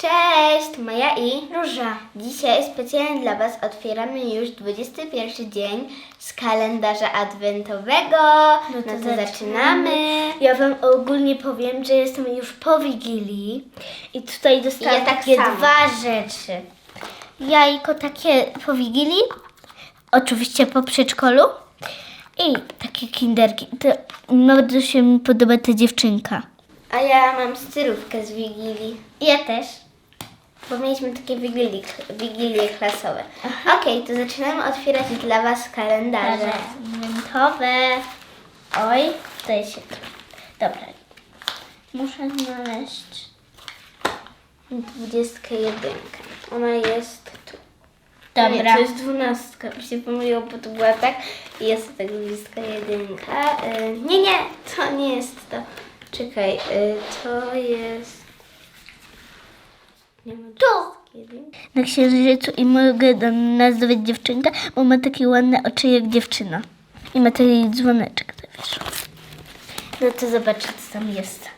Cześć, Maja i Róża. dzisiaj specjalnie dla Was otwieramy już 21 dzień z kalendarza adwentowego. No to, zaczynamy. Ja wam ogólnie powiem, że jestem już po Wigilii i tutaj dostałam Ja tak dwa rzeczy. Jajko takie po Wigilii, oczywiście po przedszkolu i takie kinderki. To bardzo się mi podoba ta dziewczynka. A ja mam stylówkę z Wigilii. Ja też. Bo mieliśmy takie wigilie, wigilie klasowe. Okej, to zaczynamy otwierać dla Was kalendarze. Adwentowe. Oj, tutaj się... Dobra. Muszę znaleźć... 21. Ona jest tu. Dobra. Nie, to jest dwunastka. Mi się pomyliło, bo to była tak. Jest tak 21. Y, nie, nie, to nie jest to. Czekaj, y, to jest. 21. Na księżycu i mogę do- nazwać dziewczynkę, bo ma takie ładne oczy jak dziewczyna. I ma taki dzwoneczek zawieszony. No to zobaczcie, co tam jest.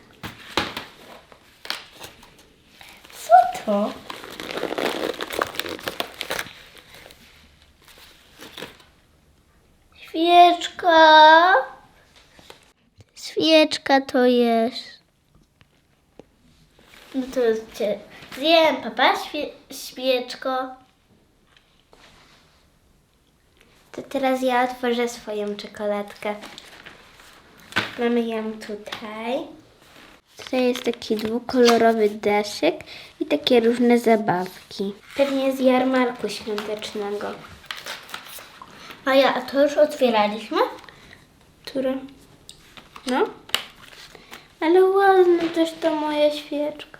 Co to? Świeczka. Świeczka to jest. No to cię zjem, papa, świe, świeczko. To teraz ja otworzę swoją czekoladkę. Mamy ją tutaj. Tutaj jest taki dwukolorowy daszek i takie różne zabawki. Pewnie z jarmarku świątecznego. A ja, a to już otwieraliśmy? Które? No. Ale ładna też ta moja świeczka.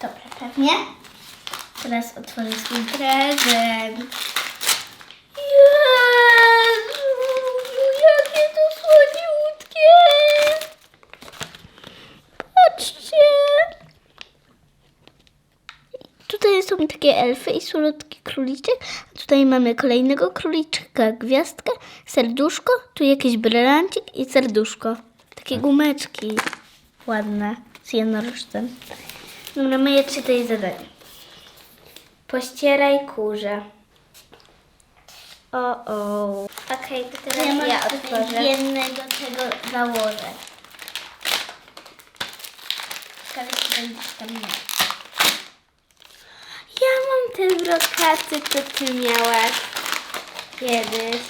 Dobra, pewnie. Teraz otworzę swój prezent. Jezu, jakie to słodziutkie! Patrzcie! Tutaj są takie elfy i słodki króliczek. A tutaj mamy kolejnego króliczka, gwiazdkę, serduszko, tu jakiś brylancik i serduszko. Takie gumeczki ładne z jednorożcem. Dobra, moje czytaj zadanie. Pościeraj kurze. O, o. Okej, to teraz ja, otworzę. jednego tego założę. Ciekawe, czy będzie tam miał. Ja mam te brokaty, co ty miałaś kiedyś.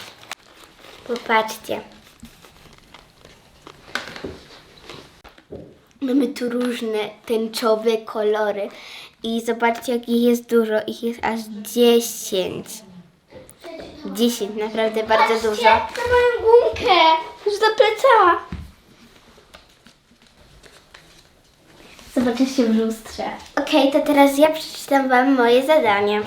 Popatrzcie. Mamy tu różne tęczowe kolory. I zobaczcie, jakich jest dużo. Ich jest aż 10. 10, naprawdę bardzo dużo. Na moją gumkę! Już zaplecała. Zobaczę się w lustrze. Okej, to teraz ja przeczytam Wam moje zadanie.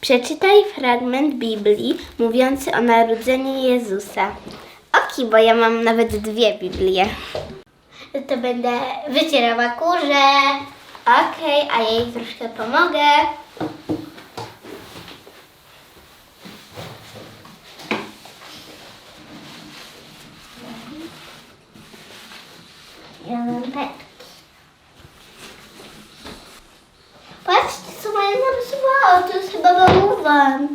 Przeczytaj fragment Biblii mówiący o narodzeniu Jezusa. Oki, bo ja mam nawet dwie Biblie. To będę wycierała kurze. Okej, a ja jej troszkę pomogę. Petki. Patrzcie, co moja narysowała. To jest chyba bałwan.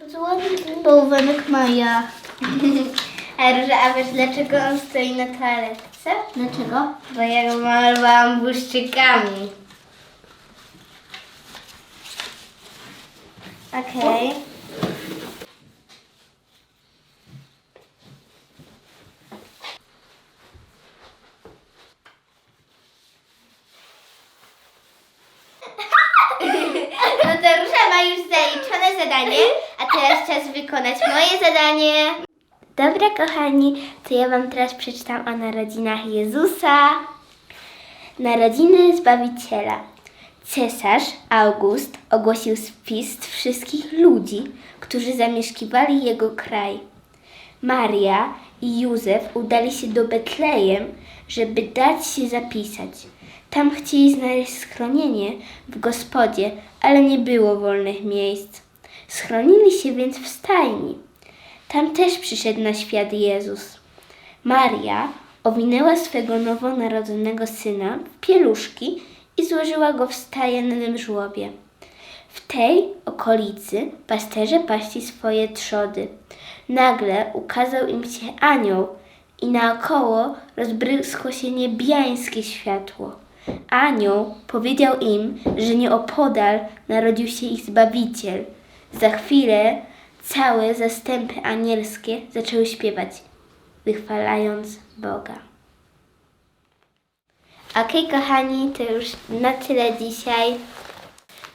Bardzo ładny ten bałwanek Maja. A Róża, a wiesz dlaczego on stoi na toaletce? Dlaczego? Bo ja go malowałam błyszczykami. Okej. No to Róża ma już zaliczone zadanie, a teraz czas wykonać moje zadanie. Dobra, kochani, to ja Wam teraz przeczytam o narodzinach Jezusa. Narodziny Zbawiciela. Cesarz August ogłosił spis wszystkich ludzi, którzy zamieszkiwali jego kraj. Maria i Józef udali się do Betlejem, żeby dać się zapisać. Tam chcieli znaleźć schronienie w gospodzie, ale nie było wolnych miejsc. Schronili się więc w stajni. Tam też przyszedł na świat Jezus. Maria owinęła swego nowonarodzonego syna w pieluszki i złożyła go w stajennym żłobie. W tej okolicy pasterze paści swoje trzody. Nagle ukazał im się anioł i naokoło rozbryskło się niebiańskie światło. Anioł powiedział im, że nieopodal narodził się ich Zbawiciel. Za chwilę całe zastępy anielskie zaczęły śpiewać, wychwalając Boga. Okej, kochani, to już na tyle dzisiaj.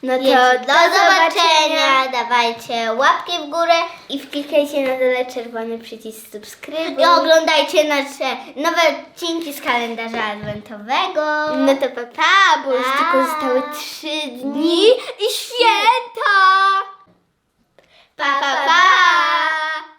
No to Więc do zobaczenia. Dawajcie łapki w górę i wklikajcie na dole czerwony przycisk subskrybuj. i oglądajcie nasze nowe odcinki z kalendarza adwentowego. No to pa, pa bo już tylko zostały trzy dni i święta! Pa, pa. pa.